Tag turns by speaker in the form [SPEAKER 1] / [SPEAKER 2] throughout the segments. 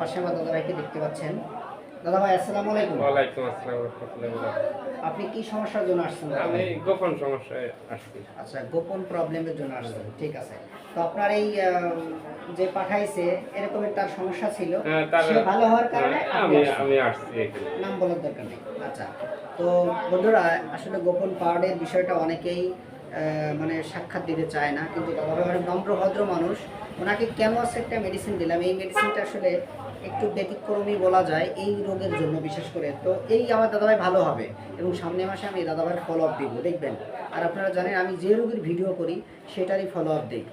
[SPEAKER 1] পাশে আমার দাদা ভাইকে দেখতে পাচ্ছেন। দাদা ভাই আসসালামু আলাইকুম।
[SPEAKER 2] ওয়ালাইকুম আসসালাম রহমতুল্লাহ বরকাতুহু।
[SPEAKER 1] আপনি কি সমস্যার জন্য আসছেন
[SPEAKER 2] আমি গোপন সমস্যায় আসছি।
[SPEAKER 1] আচ্ছা গোপন প্রবলেমের জন্য আসছেন ঠিক আছে। তো আপনার এই যে পাঠাইছে এরকমের তার সমস্যা ছিল।
[SPEAKER 2] হ্যাঁ,
[SPEAKER 1] সে ভালো হওয়ার কারণে
[SPEAKER 2] হ্যাঁ, আমি আমি আসছি
[SPEAKER 1] নাম বলার দরকার নেই। আচ্ছা তো বন্ধুরা আসলে গোপন পাওয়ারের বিষয়টা অনেকেই মানে সাক্ষাৎ দিতে চায় না। কিন্তু দাদাভাই অনেক নম্র ভদ্র মানুষ। ওনাকে ক্যামোস একটা মেডিসিন দিলাম? এই মেডিসিনটা আসলে একটু ব্যতিক্রমী বলা যায় এই রোগের জন্য বিশেষ করে। তো এই আমার দাদাভাই ভালো হবে এবং সামনে মাসে আমি দাদাভাইয়ের ফলো আপ দিব দেখবেন। আর আপনারা জানেন আমি যে রোগীর ভিডিও করি সেটারই ফলো আপ দিই।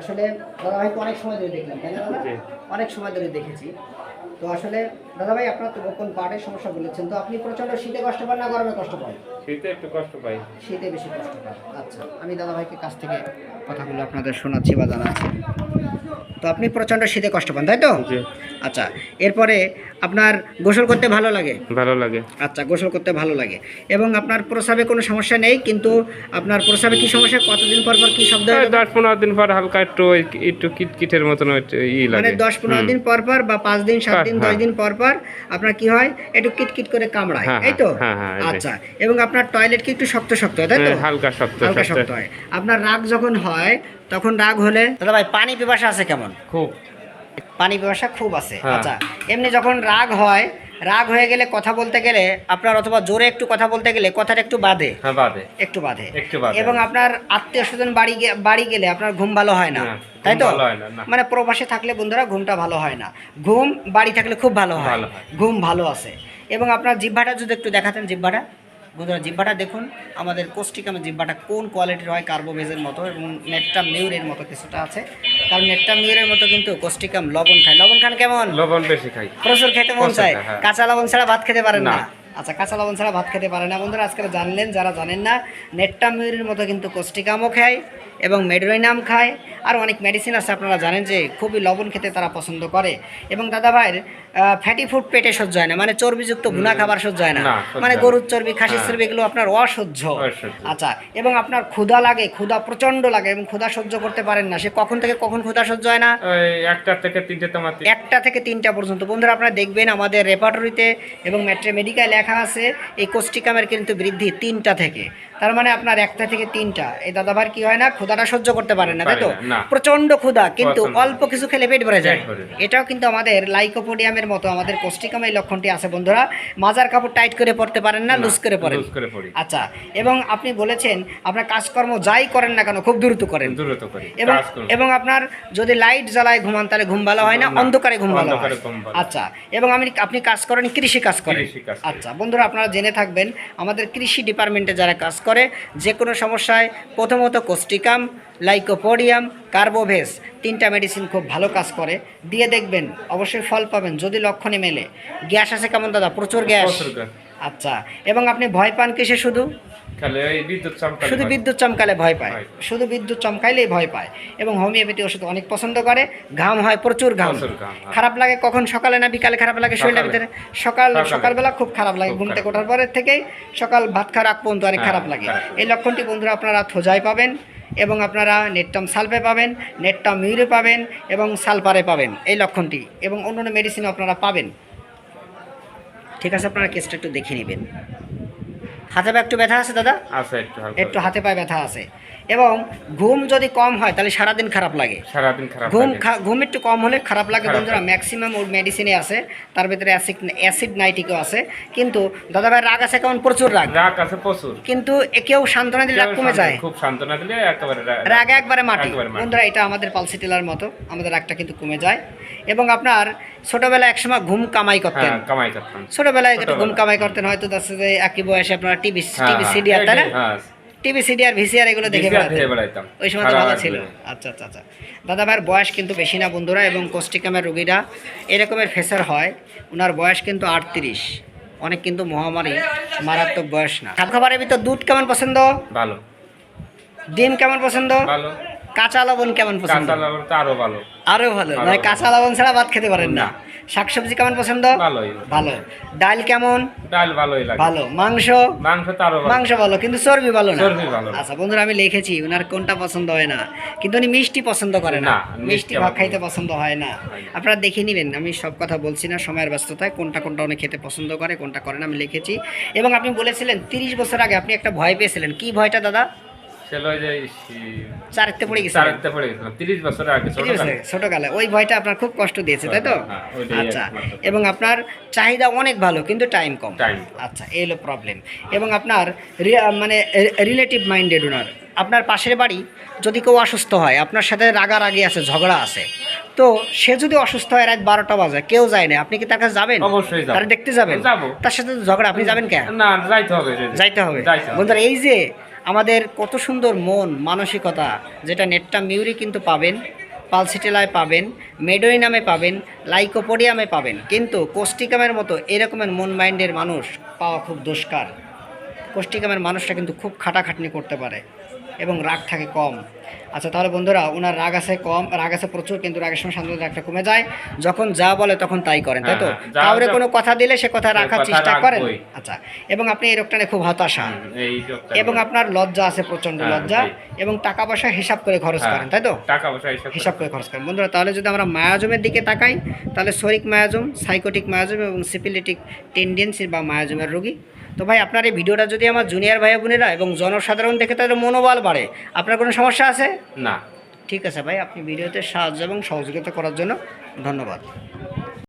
[SPEAKER 1] আসলে দাদাভাইকে অনেক সময় ধরে দেখলাম তাই না দাদা? অনেক সময় ধরে দেখেছি। তো আসলে দাদাভাই আপনার তো গোপন পাটের সমস্যা বলেছেন তো আপনি প্রচণ্ড শীতে কষ্ট পান না গরমে কষ্ট পান?
[SPEAKER 2] শীতে একটু কষ্ট পাই।
[SPEAKER 1] শীতে বেশি কষ্ট পান। আচ্ছা আমি দাদাভাইকে কাছ থেকে কথাগুলো আপনাদের শোনাচ্ছি বা জানাচ্ছি। তো আপনি প্রচণ্ড শীতে কষ্ট পান তাই তো? আচ্ছা এরপরে আপনার গোসল করতে ভালো লাগে?
[SPEAKER 2] ভালো লাগে।
[SPEAKER 1] আচ্ছা গোসল করতে ভালো লাগে। এবং আপনার প্রসাবে কোনো সমস্যা নেই কিন্তু আপনার প্রসাবে কি সমস্যা? কতদিন পর পর কি শব্দ হয়?
[SPEAKER 2] দশ পনেরো দিন পর হালকা একটু একটু কিটকিটের মতন ই লাগে।
[SPEAKER 1] মানে দশ পনেরো দিন পর পর বা পাঁচ দিন সাত
[SPEAKER 2] হ্যাঁ,
[SPEAKER 1] দিন দশ
[SPEAKER 2] হ্যাঁ।
[SPEAKER 1] দিন পর পর আপনার কি হয়? একটু কিটকিট করে কামড়ায় এই তো?
[SPEAKER 2] হ্যাঁ, যে।
[SPEAKER 1] আচ্ছা এবং আপনার টয়লেট কি একটু শক্ত শক্ত হয় তাই তো?
[SPEAKER 2] হালকা শক্ত
[SPEAKER 1] হালকা
[SPEAKER 2] শক্ত।
[SPEAKER 1] শক্ত হয়। আপনার রাগ যখন হয় তখন রাগ হলে দাদা ভাই পানি পিপাসা আছে কেমন?
[SPEAKER 2] খুব।
[SPEAKER 1] পানি পিপাসা খুব আছে।
[SPEAKER 2] হ্যাঁ।
[SPEAKER 1] আচ্ছা এমনি যখন রাগ হয় রাগ হয়ে গেলে কথা বলতে গেলে আপনার অথবা জোরে একটু কথা বলতে গেলে কথাটা একটু বাঁধে
[SPEAKER 2] হ্যাঁ বাদে।
[SPEAKER 1] একটু বাঁধে
[SPEAKER 2] একটু বাধে।
[SPEAKER 1] এবং আপনার আত্মীয় স্বজন বাড়ি বাড়ি গেলে আপনার ঘুম ভালো হয় না। তাই তো?
[SPEAKER 2] ভালো হয় না, না।
[SPEAKER 1] মানে প্রবাসে থাকলে বন্ধুরা ঘুমটা ভালো হয় না। ঘুম বাড়ি থাকলে খুব ভালো হয়।
[SPEAKER 2] ভালো হয়।
[SPEAKER 1] ঘুম ভালো আছে। এবং আপনার জিহ্বাটা যদি একটু দেখাতেন জিহ্বাটা। বন্ধুরা জিব্বাটা দেখুন। আমাদের কোষ্টিকামের জিব্বাটা কোন কোয়ালিটির হয়? কার্বোভেজের মতো এবং নেটটা মিউরের মতো কিছুটা আছে। কারণ নেটটা মিউরের মতো কিন্তু কোষ্টিকাম লবণ খায়। লবণ খান কেমন?
[SPEAKER 2] লবণ বেশি খাই।
[SPEAKER 1] প্রচুর খেতে মন চায়।
[SPEAKER 2] হ্যাঁ।
[SPEAKER 1] কাঁচা লবণ ছাড়া ভাত খেতে পারেন না। আচ্ছা কাঁচা লবণ ছাড়া ভাত খেতে পারে না। বন্ধুরা আজকে জানলেন যারা জানেন না নেটটা মিউরির মতো কিন্তু কোষ্টিকামও খায় এবং মেডোরিনাম খায়। আর অনেক মেডিসিন আছে আপনারা জানেন যে খুবই লবণ খেতে তারা পছন্দ করে। এবং দাদা ভাইয়ের ফ্যাটি ফুড পেটে সহ্য হয় না মানে চর্বিযুক্ত ভুনা খাবার সহ্য হয় না। মানে গরুর চর্বি খাসির
[SPEAKER 2] হ্যাঁ।
[SPEAKER 1] চর্বি এগুলো আপনার অসহ্য। আচ্ছা এবং আপনার ক্ষুধা লাগে ক্ষুধা প্রচণ্ড লাগে এবং ক্ষুধা সহ্য করতে পারেন না। সে কখন থেকে কখন ক্ষুধা সহ্য হয় না?
[SPEAKER 2] একটা থেকে তিনটে
[SPEAKER 1] একটা থেকে তিনটা পর্যন্ত। বন্ধুরা আপনারা দেখবেন আমাদের রেপার্টরিতে এবং মেট্রে মেডিকায় লেখা আছে এই কোষ্টিকামের কিন্তু বৃদ্ধি তিনটা থেকে। তার মানে আপনার একটা থেকে তিনটা। এই দাদাভার কি হয় না ক্ষুধাটা সহ্য করতে পারেন না তাই তো?
[SPEAKER 2] পারে।
[SPEAKER 1] প্রচণ্ড ক্ষুধা কিন্তু অল্প কিছু খেলে পেট ভরে যায়। এটাও কিন্তু আমাদের লাইকোপোডিয়ামের মতো আমাদের কোষ্টিকাম এই লক্ষণটি আছে বন্ধুরা। মাজার কাপড় টাইট করে পড়তে পারেন না লুজ করে পড়েন আচ্ছা এবং আপনি বলেছেন আপনার কাজকর্ম যাই করেন না কেন খুব দ্রুত করেন। এবং এবং আপনার যদি লাইট জ্বালায় ঘুমান তাহলে ঘুম ভালো হয় না অন্ধকারে ঘুম ভালো হয়। আচ্ছা এবং আমি আপনি কাজ করেন কৃষি কাজ করেন। আচ্ছা বন্ধুরা আপনারা জেনে থাকবেন আমাদের কৃষি ডিপার্টমেন্টে যারা কাজ করে যে কোনো সমস্যায় প্রথমত কোস্টিকাম লাইকোপোডিয়াম কার্বোভেস তিনটা মেডিসিন খুব ভালো কাজ করে। দিয়ে দেখবেন অবশ্যই ফল পাবেন যদি লক্ষণে মেলে। গ্যাস আছে কেমন দাদা? প্রচুর গ্যাস।
[SPEAKER 2] প্রচুর গ্যাস।
[SPEAKER 1] আচ্ছা এবং আপনি ভয় পান কিসে শুধু? শুধু বিদ্যুৎ চমকালে ভয় পায়। শুধু বিদ্যুৎ চমকাইলেই ভয় পায় এবং হোমিওপ্যাথি ওষুধ অনেক পছন্দ করে ঘাম হয় প্রচুর ঘাম।
[SPEAKER 2] হয়।
[SPEAKER 1] খারাপ লাগে কখন? সকালে না বিকালে খারাপ লাগে শরীরের। ভিতরে? সকাল সকালবেলা খুব খারাপ লাগে ঘুম থেকে ওঠার পরের থেকেই সকাল ভাত খাওয়ার আগ পর্যন্ত অনেক
[SPEAKER 2] হ্যাঁ,
[SPEAKER 1] খারাপ লাগে। এই লক্ষণটি বন্ধুরা আপনারা থোজায় পাবেন এবং আপনারা নেটটাম সালফে পাবেন নেটটাম মিউরে পাবেন এবং সালফারে পাবেন এই লক্ষণটি এবং অন্যান্য মেডিসিনও আপনারা পাবেন। ঠিক আছে আপনারা কেসটা একটু দেখে নেবেন। হাতে পা একটু ব্যথা আছে দাদা?
[SPEAKER 2] আছে একটু
[SPEAKER 1] একটু হাতে পায়ে ব্যথা আছে। এবং ঘুম যদি কম হয় তাহলে সারাদিন খারাপ লাগে।
[SPEAKER 2] সারাদিন খারাপ
[SPEAKER 1] ঘুম ঘুম একটু কম হলে খারাপ লাগে বন্ধুরা ম্যাক্সিমাম ওর মেডিসিনে আছে তার ভিতরে অ্যাসিড অ্যাসিড নাইটিকও আছে। কিন্তু দাদাভাই রাগ আছে কেমন? প্রচুর রাগ।
[SPEAKER 2] রাগ আছে প্রচুর।
[SPEAKER 1] কিন্তু কেউ সান্ত্বনা দিলে রাগ কমে যায়।
[SPEAKER 2] খুব সান্ত্বনা দিলে একেবারে
[SPEAKER 1] রাগ একবারে মাটি।
[SPEAKER 2] মাটি।
[SPEAKER 1] বন্ধুরা এটা আমাদের পালসিটিলার মতো। আমাদের রাগটা কিন্তু কমে যায়। এবং আপনার ছোটবেলায় একসময় ঘুম কামাই করতেন।
[SPEAKER 2] হ্যাঁ কামাই করতাম।
[SPEAKER 1] ছোটবেলায় একটু ঘুম কামাই করতেন হয়তো দেখা যায় একই বয়সে আপনারা টিভি
[SPEAKER 2] হ্যাঁ,
[SPEAKER 1] টিভি
[SPEAKER 2] হ্যাঁ,
[SPEAKER 1] সিডিআর তাই না। টিভি সিডিআর ভিসিআর এগুলো দেখে
[SPEAKER 2] বেড়াইতাম।
[SPEAKER 1] ওই সময় তো ভালো ছিল। আচ্ছা আচ্ছা আচ্ছা। দাদা ভাইয়ের বয়স কিন্তু বেশি না বন্ধুরা এবং কোষ্টিকামের রুগীরা এরকমের ফেসার হয়। ওনার বয়স কিন্তু আটত্রিশ। অনেক কিন্তু মহামারী মারাত্মক বয়স না। খাবারের ভিতর দুধ কেমন পছন্দ?
[SPEAKER 2] ভালো।
[SPEAKER 1] ডিম কেমন পছন্দ?
[SPEAKER 2] ভালো।
[SPEAKER 1] কাঁচা লবণ কেমন পছন্দ?
[SPEAKER 2] কাঁচা লবণ তো আরও ভালো।
[SPEAKER 1] আরও ভালো। মানে কাঁচা লবণ ছাড়া ভাত খেতে পারেন না। শাকসবজি কেমন পছন্দ?
[SPEAKER 2] ভালোই।
[SPEAKER 1] ভালো। ডাল কেমন?
[SPEAKER 2] ডাল ভালোই লাগে।
[SPEAKER 1] ভালো। মাংস?
[SPEAKER 2] মাংস তো আরও ভালো।
[SPEAKER 1] মাংস ভালো কিন্তু চর্বি ভালো না?
[SPEAKER 2] চর্বি ভালো।
[SPEAKER 1] আচ্ছা বন্ধুরা আমি লিখেছি ওনার কোনটা পছন্দ হয় না। কিন্তু উনি মিষ্টি পছন্দ করে না। মিষ্টি
[SPEAKER 2] ভাত
[SPEAKER 1] খাইতে পছন্দ হয় না।
[SPEAKER 2] হয় না।
[SPEAKER 1] আপনারা দেখে নেবেন আমি সব কথা বলছি না সময়ের ব্যস্ততায় কোনটা কোনটা উনি খেতে পছন্দ করে কোনটা করে না আমি লিখেছি। এবং আপনি বলেছিলেন তিরিশ বছর আগে আপনি একটা ভয় পেয়েছিলেন। কি ভয়টা দাদা?
[SPEAKER 2] ছিল ওই যে
[SPEAKER 1] চারিতে পড়ে গেছে।
[SPEAKER 2] চারাতে পড়ে গেছিলাম তিরিশ বছর আগে
[SPEAKER 1] ছোটকালে। ওই ভয়টা আপনার খুব কষ্ট দিয়েছে তাই তো?
[SPEAKER 2] হ্যাঁ,
[SPEAKER 1] আচ্ছা। এবং আপনার চাহিদা অনেক ভালো কিন্তু টাইম কম। আচ্ছা এই হলো প্রবলেম এবং আপনার মানে রিলেটিভ মাইন্ডেড ওনার আপনার পাশের বাড়ি যদি কেউ অসুস্থ হয় আপনার সাথে রাগারাগি আছে ঝগড়া আছে তো সে যদি অসুস্থ হয় রাত বারোটা বাজে কেউ যায় না। আপনি কি তার কাছে যাবেন?
[SPEAKER 2] অবশ্যই
[SPEAKER 1] তারা দেখতে যাবেন? তার সাথে ঝগড়া আপনি যাবেন কেন?
[SPEAKER 2] না যাইতে হবে
[SPEAKER 1] যাইতে হবে।
[SPEAKER 2] যাইতে হবে।
[SPEAKER 1] বন্ধুরা এই যে আমাদের কত সুন্দর মন, মানসিকতা, যেটা নেটটা মিউরি কিন্তু পাবেন, পালসিটেলায় পাবেন মেডোই নামে পাবেন, লাইকোপোডিয়ামে পাবেন। কিন্তু কোষ্টিকামের মতো এরকমের মন মাইন্ডের মানুষ পাওয়া খুব দুষ্কার। কোষ্টিকামের মানুষটা কিন্তু খুব খাটাখাটনি করতে পারে এবং রাগ থাকে কম। আচ্ছা তাহলে বন্ধুরা ওনার রাগ আছে কম রাগ আছে প্রচুর কিন্তু রাগের সময় শান্ত রাগটা কমে যায়। যখন যা বলে তখন তাই করেন তাই তো?
[SPEAKER 2] হ্যাঁ, হ্যাঁ,
[SPEAKER 1] কাউরে কোনো কথা দিলে সে কথা রাখার চেষ্টা করেন। আচ্ছা এবং আপনি এই রোগটা নিয়ে খুব হতাশা। এবং আপনার লজ্জা আছে প্রচণ্ড
[SPEAKER 2] হ্যাঁ,
[SPEAKER 1] লজ্জা এবং টাকা পয়সা হিসাব করে খরচ করেন তাই তো?
[SPEAKER 2] টাকা পয়সা
[SPEAKER 1] হিসাব করে। খরচ করেন। বন্ধুরা তাহলে যদি আমরা মায়াজমের দিকে তাকাই তাহলে শরিক মায়াজম সাইকোটিক মায়াজম এবং সিপিলিটিক টেন্ডেন্সি বা মায়াজমের রোগী তো ভাই আপনার এই ভিডিওটা যদি আমার জুনিয়র ভাই বোনেরা এবং জনসাধারণ দেখে তাদের মনোবল বাড়ে আপনার কোনো সমস্যা আছে?
[SPEAKER 2] না।
[SPEAKER 1] ঠিক আছে ভাই আপনি ভিডিওতে সাহায্য এবং সহযোগিতা করার জন্য ধন্যবাদ।